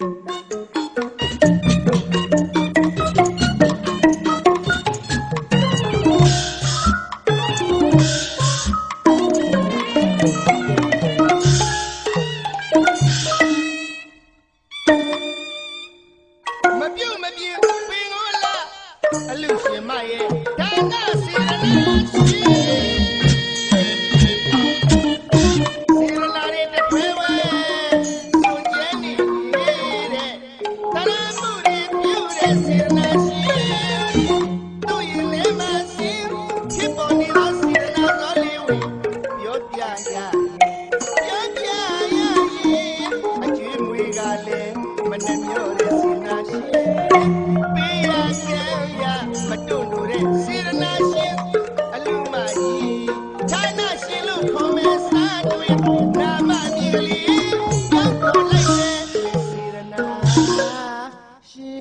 အလူရှင်မရဲ့ဒါနစေရနာ ပြရပြောပြရရင်အကျွေးမွေကလည်းမနှမျောတဲ့စေနာရှင်ပေးရကံရမတွန့်လို့တဲ့စေရနာရှင်အလူမကြီးဌာနရှင်လို့ခေါ်မဲ့စားတွေနာမမြည်လေးရောက်ပေါ်လိုက်တဲ့စေရနာရှင်